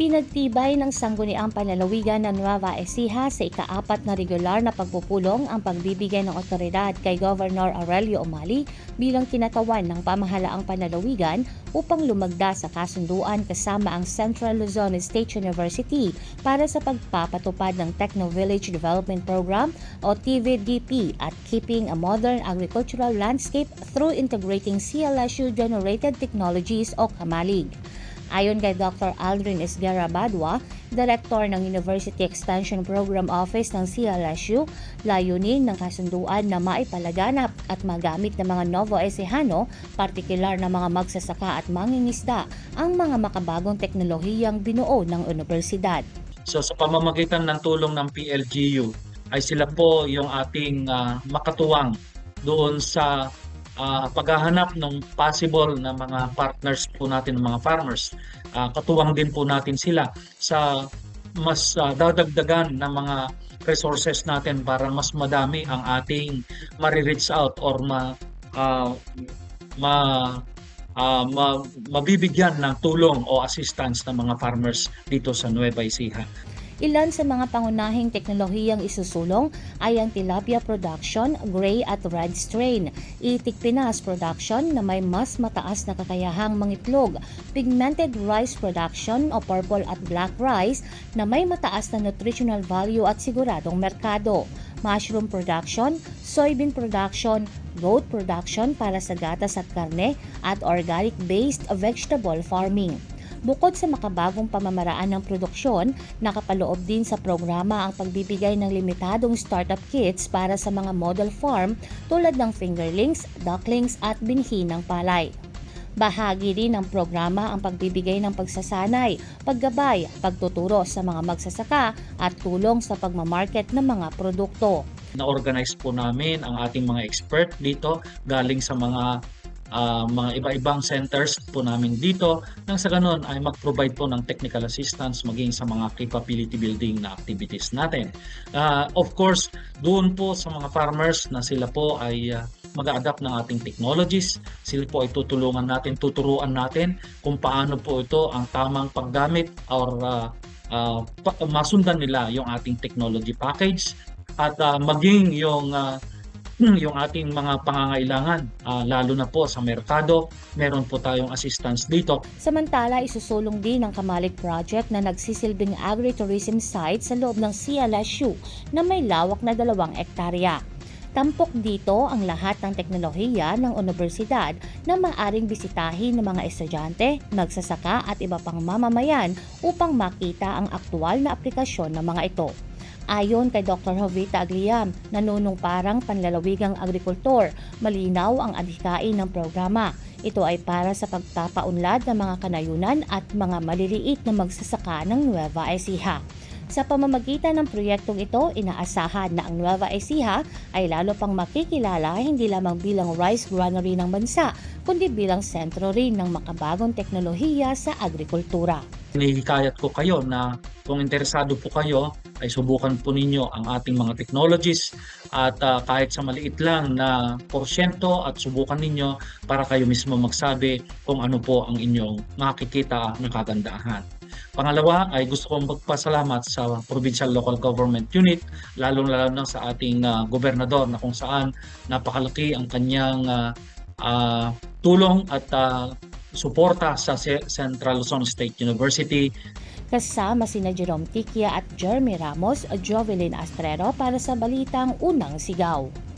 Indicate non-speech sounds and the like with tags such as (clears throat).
Pinagtibay ng sangguniang panlalawigan ng Nueva Ecija sa ikaapat na regular na pagpupulong ang pagbibigay ng otoridad kay Governor Aurelio Umali bilang kinatawan ng pamahalaang panlalawigan upang lumagda sa kasunduan kasama ang Central Luzon State University para sa pagpapatupad ng Techno Village Development Program o TVDP at Keeping a Modern Agricultural Landscape through Integrating CLSU-Generated Technologies o KAMALIG. Ayon kay Dr. Aldrin Esguerra Badwa, Director ng University Extension Program Office ng CLSU, layunin ng kasunduan na maipalaganap at magamit ng mga Novo Ecijano, partikular na mga magsasaka at mangingisda, ang mga makabagong teknolohiyang binuo ng universidad. So sa pamamagitan ng tulong ng PLGU ay sila po yung ating ah, makatuwang doon sa ah, paghahanap ng possible na mga partners po natin ng mga farmers. Ah, katuwang din po natin sila sa mas ah, dadagdagan ng mga resources natin para mas madami ang ating ma-reach out or ma ah, ma ah, ma- mabibigyan ng tulong o assistance ng mga farmers dito sa Nueva Ecija. Ilan sa mga pangunahing teknolohiyang isusulong ay ang tilapia production, gray at red strain, itik pinas production na may mas mataas na kakayahang mangitlog, pigmented rice production o purple at black rice na may mataas na nutritional value at siguradong merkado, mushroom production, soybean production, goat production para sa gatas at karne, at organic-based vegetable farming. Bukod sa makabagong pamamaraan ng produksyon, nakapaloob din sa programa ang pagbibigay ng limitadong startup kits para sa mga model farm tulad ng fingerlings, ducklings at binhi ng palay. Bahagi din ng programa ang pagbibigay ng pagsasanay, paggabay, pagtuturo sa mga magsasaka at tulong sa pagmamarket ng mga produkto. na-organize po namin ang ating mga expert dito galing sa mga ah, mga iba-ibang centers po namin dito nang sa ganun ay mag-provide po ng technical assistance maging sa mga capability building na activities natin. Ah, of course, doon po sa mga farmers na sila po ay ah, mag-adapt ng ating technologies. Sila po ay tutulungan natin, tuturuan natin kung paano po ito ang tamang paggamit or ah, pa- masundan nila yung ating technology package at ah, maging yung ah, (clears throat) yung ating mga pangangailangan ah, lalo na po sa merkado meron po tayong assistance dito Samantala, isusulong din ang Kamalig Project na nagsisilbing agritourism site sa loob ng CLSU na may lawak na dalawang ektarya. Tampok dito ang lahat ng teknolohiya ng universidad na maaring bisitahin ng mga estudyante, magsasaka at iba pang mamamayan upang makita ang aktual na aplikasyon ng mga ito. Ayon kay Dr. Jovita Agliam, nanunong parang panlalawigang agrikultor, malinaw ang adhikain ng programa. Ito ay para sa pagpapaunlad ng mga kanayunan at mga maliliit na magsasaka ng Nueva Ecija. Sa pamamagitan ng proyektong ito, inaasahan na ang Nueva Ecija ay lalo pang makikilala hindi lamang bilang rice granary ng bansa, kundi bilang sentro rin ng makabagong teknolohiya sa agrikultura. Hinihikayat ko kayo na kung interesado po kayo ay subukan po ninyo ang ating mga technologies at ah, kahit sa maliit lang na porsyento at subukan ninyo para kayo mismo magsabi kung ano po ang inyong makikita na kagandahan. Pangalawa ay gusto kong magpasalamat sa Provincial Local Government Unit lalong-lalo na sa ating ah, gobernador na kung saan napakalaki ang kanyang ah, ah, tulong at ah, suporta sa Central Luzon State University Kasama sina Jerome Tikia at Jeremy Ramos, Jovelyn Astrero para sa Balitang Unang Sigaw.